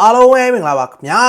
အားလုံးပဲမင်္ဂလာပါခင်ဗျာ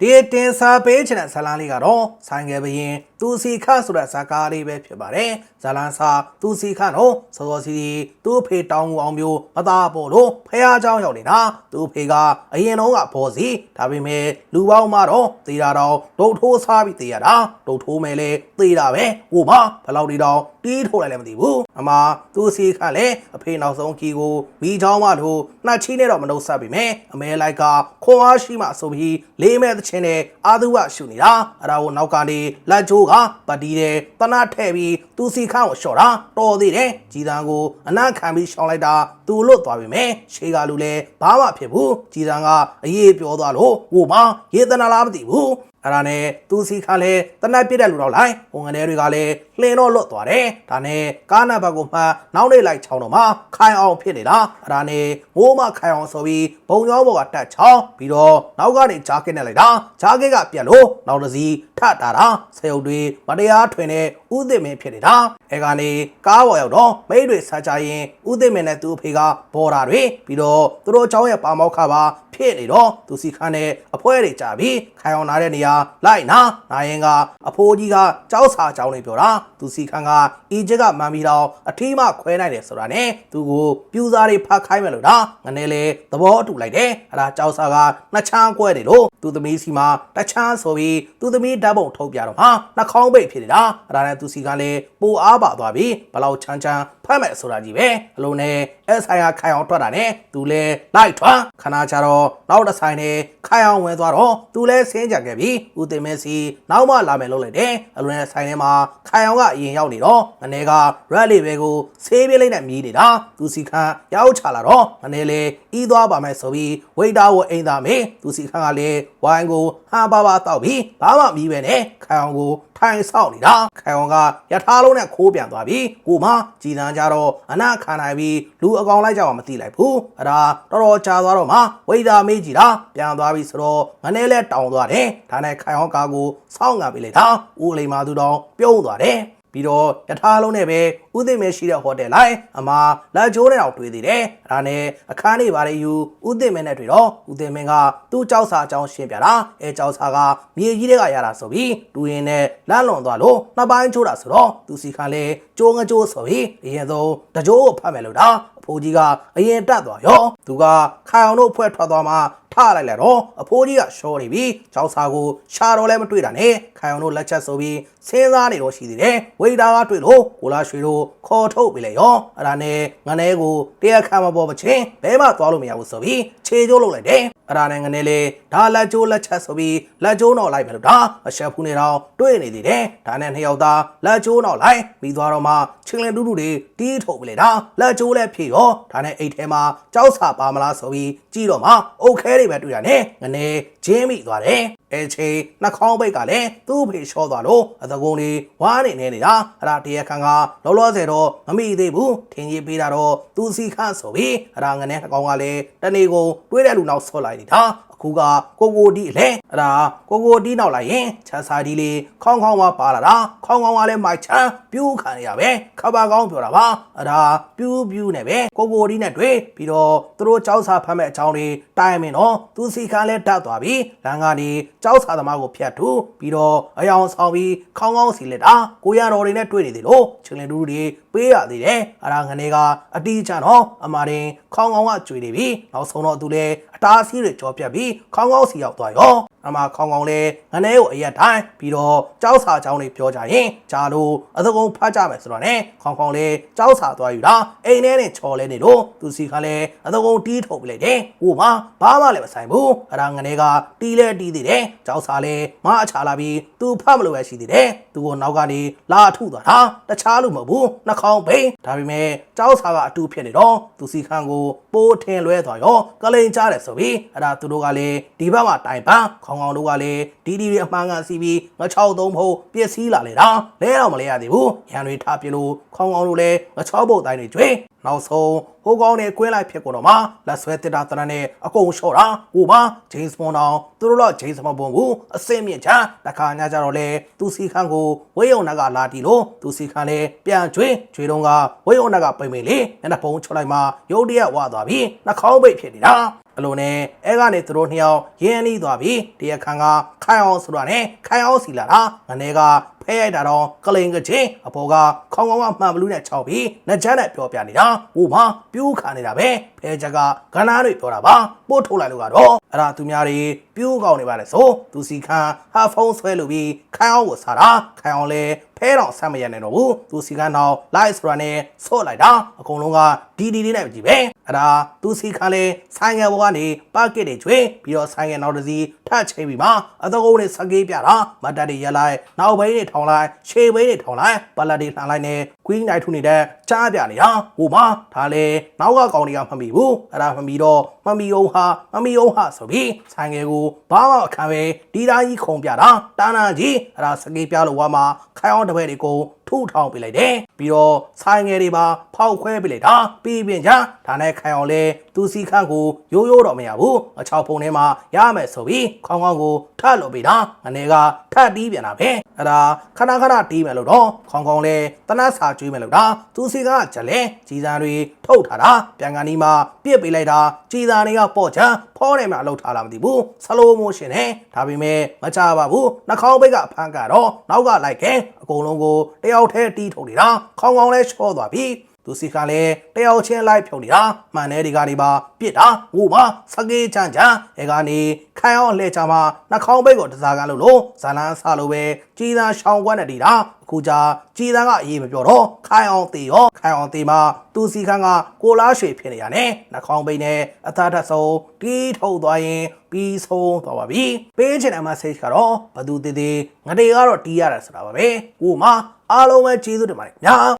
ဒီတင်စာပေးချင်တဲ့ဇာတ်လမ်းလေးကတော့ဆိုင်ငယ်ဘရင်သူစီခဆိုတဲ့ဇာကားလေးပဲဖြစ်ပါတယ်ဇာတ်လမ်းစာသူစီခတော့စောစောစီစီသူ့ဖေတောင်းအောင်မျိုးမသားပေါ်လို့ဖះเจ้าရောက်နေတာသူ့ဖေကအရင်တော့ကဘောစီဒါပေမဲ့လူပေါင်းမှတော့သေတာတော့ဒုတ်ထိုးစားပြီးသေရတာဒုတ်ထိုးမယ်လေသေတာပဲဟိုမှာဘယ်လောက်ဒီတော့တီးထိုးလိုက်လည်းမသိဘူးအမသူစီခလည်းအဖေနောက်ဆုံးခီကိုမိချောင်းမတို့နှက်ချီနဲ့တော့မနှုတ်ဆက်ပြီမယ်အမဲလိုက်ကခွန်အားရှိမှဆိုပြီးလေးမဲ့သချင်းနဲ့အာသူဝရှုနေတာအဲ့ဒါကိုနောက်ကနေလက်ချိုးက ကပတ်တီးတယ်တနတ်ထဲ့ပြီးသူစီခန့်ကိုလျှော့တာတော်သေးတယ်ကြီးတန်းကိုအနံ့ခံပြီးရှောင်းလိုက်တာသူလွတ်သွားပြီမယ်ရှေးကလူလည်းဘာမှဖြစ်ဘူးကြီးတန်းကအရေးပြောသွားလို့ဟိုမှာရေတနာလားမသိဘူးအဲ့ဒါနဲ့သူစီခါလဲတနက်ပြစ်တဲ့လူတော့လိုက်ပုံငယ်တွေကလည်း လှင်တော့လွတ်သွားတယ်ဒါနဲ့ကားနံပါတ်ကိုမှနောက်နေလိုက်ချောင်းတော့မှခိုင်အောင်ဖြစ်နေတာအဲ့ဒါနဲ့မိုးမခိုင်အောင်ဆိုပြီးဘုံကြောဘောကတက်ချောင်းပြီးတော့နောက်ကနေဂျာကစ်နဲ့လိုက်တာဂျာကစ်ကပြက်လို့နောက်တစ်စီးထတာတာဆယ်ုပ်တွေမတရားထွင်တဲ့ဥသစ်မင်းဖြစ်နေတာ အဲကနေကားပေါ်ရောက်တော့မိတွေဆာချရင်ဦးသိမင်းနဲ့သူ့အဖေကဘော်တာတွေပြီးတော့သူတို့အချောင်းရဲ့ပါမောက်ခပါဖြစ်နေတော့သူစီခန်းနဲ့အဖွဲတွေကြပြီးခိုင်အောင်နားတဲ့နေရာလိုက်နာနာရင်ကအဖိုးကြီးကကြောက်စာကြောင်းနေပြောတာသူစီခန်းကအီဂျစ်ကမန်ပြီးတော့အထီးမှခွဲနိုင်တယ်ဆိုတာနဲ့သူကိုပြူစားတွေဖားခိုင်းမယ်လို့ဒါငနေလေသဘောအတူလိုက်တယ်အလားကြောက်စာကနှစ်ချမ်းကွဲတယ်လို့သူသမီးစီမှာတချမ်းဆိုပြီးသူသမီးဓာတ်ပုံထုတ်ပြတော့ဟာနှာခေါင်းပိတ်ဖြစ်နေတာအဲ့ဒါနဲ့သူစီကလည်းပိုအားပါသွားပြီးဘလောက်ချမ်းချမ်းဖတ်မယ်ဆိုတာကြီးပဲအလုံးနဲ့အဆိုင်ကခိုင်အောင်ထွက်တာနဲ့သူလဲလိုက်ထွက်ခဏချတော့နောက်တစ်ဆိုင်နဲ့ခိုင်အောင်ဝင်သွားတော့သူလဲဆင်းကြခဲ့ပြီးဦးတင်မဲစီနောက်မှလာမယ်လို့လိုက်တယ်အလုံးနဲ့ဆိုင်ထဲမှာခိုင်အောင်ကအရင်ရောက်နေတော့ငနေကရက်လေးပဲကိုဆေးပြလိုက်နဲ့မြည်နေတာသူစီခန်းရောက်ချလာတော့ငနေလေဤသွားပါမယ်ဆိုပြီးဝိတ်တာကိုအိမ်သားမေးသူစီခန်းကလည်းဝိုင်းကိုဟန်ပါပါတောက်ပြီးဘာမှမီးပဲနဲ့ခိုင်အောင်ကို ထိုင်ဆောက်နေတာခိုင်အောင်ကရထားလုံးနဲ့ခိုးပြန်သွားပြီးကိုမကြည်တန်းကြတော့အနာခံနိုင်ပြီးလူအကောင်လိုက်ကြမှာမသိလိုက်ဘူးအဲ့ဒါတော်တော်ကြာသွားတော့မှဝိဒါမေးကြည့်တာပြန်သွားပြီဆိုတော့ငနေလဲတောင်းသွားတယ်ဒါနဲ့ခိုင်အောင်ကာကိုစောင့်ငံပေးလိုက်တာဦးလိမ္မာသူတော်ပြုံးသွားတယ် ပြီးတော့ရထားလုံးနဲ့ပဲဥသိမဲရှိတဲ့ဟိုတယ်လိုက်အမလာချိုးနဲ့တော့တွေ့သေးတယ်။ဒါနဲ့အခန်းလေးပါလေယူဥသိမဲနဲ့တွေ့တော့ဥသိမဲကသူ့ကြောက်စာအကြောင်းရှင်းပြတာအဲကြောက်စာကမြေကြီးတွေကရတာဆိုပြီးတူရင်နဲ့လန့်လွန်သွားလို့နှစ်ပိုင်းချိုးတာဆိုတော့သူစီခါလဲကြိုးငကြိုးဆိုပြီးအရင်ဆုံးတကြိုးကိုဖတ်မယ်လို့ဒါအ ဖိုးကြီးကအရင်တက်သွားရောသူကခိုင်အောင်တို့ဖွဲ့ထွက်သွားမှထလိုက်လိုက်တော့အဖိုးကြီးကရှော်နေပြီးကြောက်စာကိုရှာတော့လဲမတွေ့တာနဲ့ခိုင်အောင်တို့လက်ချက်ဆိုပြီးစဉ်းစားနေတော့ရှိသေးတယ်ဝိဒါကတွေ့လို့ကိုလာရွှေတို့ခေါ်ထုတ်ပြီလေရောအဲ့ဒါနဲ့ငနဲကိုတရားခံမပေါ်မချင်းဘဲမှသွားလို့မရဘူးဆိုပြီး ခြေကျိုးလုပ်လိုက်တယ်အဲ့ဒါနဲ့ငနဲလေဒါလက်ကျိုးလက်ချက်ဆိုပြီးလက်ကျိုးတော့လိုက်မယ်လို့ဒါအရှက်ဖူးနေတော့တွေ့နေသေးတယ်ဒါနဲ့နှစ်ယောက်သားလက်ကျိုးတော့လိုက်ပြီးသွားတော့မှချင်းလင်တူးတူတွေတီးထုတ်ပြီလေဒါလက်ကျိုးလည်းဖြေရောဒါနဲ့အိတ်ထဲမှာကြောက်စာပါမလားဆိုပြီးကြည့်တော့မှအုတ်ခဲတွေပဲတွေ့ရတယ်ငနဲဂျင်းမိသွားတယ်အဲချေနှာခေါင်းပိတ်ကလည်းသူ့ဖေချောသွားလို့အသကုံလေးဝါးနေနေနေတာအဲ့ဒါတရားခံကလောလောဆယ်တော့မမိသေးဘူးထင်ကြီးပေးတာတော့သူစီခန့်ဆိုပြီးအဲ့ဒါငနဲ့နှာခေါင်းကလည်းတနေကုန်တွေးတဲ့လူနောက်ဆော့လိုက်နေတာ အခုကကိုကိုဒီလေအဲ့ဒါကိုကိုဒီနောက်လိုက်ရင်ချက်စာဒီလေးခေါင်းခေါင်းမပါလာတာခေါင်းခေါင်းကလည်းမိုက်ချမ်းပြူးခံရပဲခဘာကောင်းပြောတာပါအဲ့ဒါပြူးပြူးနဲ့ပဲကိုကိုဒီနဲ့တွေ့ပြီးတော့သူတို့ကြောက်စာဖမ်းမဲ့အကြောင်းတွေတိုင်မင်တော့သူစီခန့်လဲတတ်သွားပြီလမ်းကနေကြောက်စာသမားကိုဖျက်ထူပြီးတော့အယောင်ဆောင်ပြီးခေါင်းခေါင်းစီလက်တာကိုရတော်တွေနဲ့တွေ့နေသေးလို့ချင်းလင်တူတွေပေးရသေးတယ်အဲ့ဒါငနေကအတီးချတော့အမာရင်ခေါင်းခေါင်းကကြွေနေပြီနောက်ဆုံးတော့သူလဲအတားအဆီးတွေကြောပြတ်ပြီးခေါင်းခေါင်းစီရောက်သွားရောအမခေါင်းခေါင်းလဲငနေကိုအရက်တိုင်းပြီးတော့ကြောက်စာချောင်းတွေပြောကြရင်ဂျာလို့အသကုံဖတ်ကြမယ်ဆိုတော့ ਨੇ ခေါင်းခေါင်းလဲကြောက်စာသွားယူတာအိမ်ထဲနဲ့ချော်လဲနေလို့သူစီခါလဲအသကုံတီးထုတ်ပလိုက်တယ်ဟိုမှာဘာမှလည်းမဆိုင်ဘူးအဲ့ဒါငနေကတီးလဲတီးသေးတယ်ကြောက်စာလဲမအချလာပြီးသူဖတ်မလို့ပဲရှိသေးတယ်သူကိုနောက်ကနေလာထုသွားတာတခြားလို့မဟုတ်ဘူးနှာခေါင်းပိန်ဒါပေမဲ့ကြောက်စာကအတူဖြစ်နေတော့သူစီခန်းကိုပိုးထင်လွဲသွားရောကလိန်ကြားတယ်ဆိုပြီးအဲ့ဒါသူတို့ကလည်းဒီဘက်မှာတိုင်ပန်းခေါင်းခေါင်းတို့ကလည်းဒီဒီတွေအမှန်ကန်စီပြီးငချောက်သုံးဖို့ပြည့်စည်လာလေတာလဲတော့မလဲရသေးဘူးရန်တွေထားပြလို့ခေါင်းခေါင်းတို့လည်းငချောက်ပုတ်တိုင်းတွေကျွေးနောက်ဆုံးဟိုကောင်းနဲ့ကွင်းလိုက်ဖြစ်ကုန်တော့မှလက်ဆွဲတစ်တာတရနဲ့အကုန်လျှော့တာဟိုမှာဂျိမ်းစ်ဘွန်တောင်သူတို့တော့ဂျိမ်းစ်မဘွန်ဘူးအစင်းမြင့်ချတခါညကြတော့လေသူစီခန်းကိုဝေးုံနကလာတီလို့သူစီခန်းလည်းပြန်ကျွေးကျွေးတော့ကဝေးုံနကပိန်ပိန်လေးမျက်နှာဖုံးချလိုက်မှရုတ်တရက်ဝသွားပြီးနှာခေါင်းပိတ်ဖြစ်နေတာ အလိုနဲ့အဲကနေသူတို့နှစ်ယောက်ရင်းနှီးသွားပြီးတရားခံကခိုင်အောင်ဆိုတာနဲ့ခိုင်အောင်စီလာတာငနေက ဖဲရိုက်တာတော့ကလိန်ကချင်းအပေါ်ကခေါင်းကောင်းကမှန်ဘလူးနဲ့ခြောက်ပြီးနှချမ်းနဲ့ပြောပြနေတာဟိုမှာပြူးခါနေတာပဲဖဲချက်ကကနားတွေပြောတာပါပို့ထုတ်လိုက်လို့ကတော့အဲ့ဒါသူများတွေပြူးကောင်းနေပါလေဆိုသူစီခန်းဟာဖုန်းဆွဲလို့ပြီးခိုင်အောင်ကိုစားတာခိုင်အောင်လဲဖဲတော့ဆက်မရနိုင်တော့ဘူးသူစီကန်းတော့ live ဆိုတာနဲ့ဆော့လိုက်တာအကုန်လုံးကဒီဒီလေးနဲ့ကြည့်ပဲအဲ့ဒါသူစီကန်းလဲဆိုင်ငယ်ဘောကနေပါကစ်တွေကျွေးပြီးတော့ဆိုင်ငယ်နောက်တစ်စီးထပ်ချိန်ပြီးမှအသောကုန်းနဲ့စကေးပြတာမတ်တက်တွေရက်လိုက်နောက်ဘိန်းတွေထောင်လိုက်ရှေးဘိန်းတွေထောင်လိုက်ပလက်တွေလှန်လိုက်နဲ့ queen night ထုနေတဲ့ကြားပြနေတာဟိုမှာဒါလဲနောက်ကကောင်တွေကမမီဘူးအဲ့ဒါမမီတော့မမီအောင်ဟာမမီအောင်ဟာဆိုပြီးဆိုင်ငယ်ကိုဘာမှအခမ်းပဲဒီသားကြီးခုံပြတာတာနာကြီးအဲ့ဒါစကေးပြလို့ဝါမှာခိုင်အောင်တပည့်တွေကိုထူထောင်ပေးလိုက်တယ်ပြီးတော့ဆိုင်ငယ်တွေပါဖောက်ခွဲပေးလိုက်တာပြီးပြင်ချဒါနဲ့ခိုင်အောင်လဲသူစီခန့်ကိုရိုးရိုးတော့မရဘူးအချောက်ဖုံထဲမှာရမယ်ဆိုပြီးခေါင်းခေါင်းကိုထပ်လို့ပေးတာငနေကထပ်တီးပြန်တာပဲအဲ့ဒါခဏခဏတီးမယ်လို့တော့ခေါင်းခေါင်းလဲတနတ်စာကျွေးမယ်လို့ဒါသူစီကကြလဲကြီးစားတွေထုတ်ထားတာပြန်ကန်ဒီမှာပြစ်ပေးလိုက်တာကြီးစားတွေကပေါ့ချမ်းဖောတယ်မှာလှုပ်ထားလားမသိဘူးဆလိုမိုရှင်နဲ့ဒါပေမဲ့မချပါဘူးနှာခေါင်းဘိတ်ကဖမ်းကတော့နောက်ကလိုက်ခဲအကုန်လုံးကိုတယောက်တည်းတီးထုတ်နေတာခေါင်းခေါင်းလဲချောသွားပြီ သူစီကလည်းတယောက်ချင်းလိုက်ဖြုံနေတာမှန်တဲ့ဒီကနေပါပြစ်တာဟိုမှာစကေးချမ်းချမ်းအဲကနေခိုင်အောင်လှဲချမှာနှာခေါင်းဘိတ်ကိုတစားကလို့လို့ဇာလန်းဆလို့ပဲကြီးသားရှောင်းကွက်နဲ့တီတာအခုကြကြီးသားကအရေးမပြောတော့ခိုင်အောင်တေရောခိုင်အောင်တေမှာသူစီခန်းကကိုလားရွှေဖြစ်နေရနဲ့နှာခေါင်းဘိတ်နဲ့အသားထက်ဆုံးတီးထုတ်သွားရင်ပြီးဆုံးသွားပါပြီပေးချင်တဲ့ message ကတော့ဘသူတည်တည်ငတေကတော့တီးရတယ်ဆိုတာပါပဲဟိုမှာအားလုံးပဲကျေးဇူးတင်ပါတယ်ညာ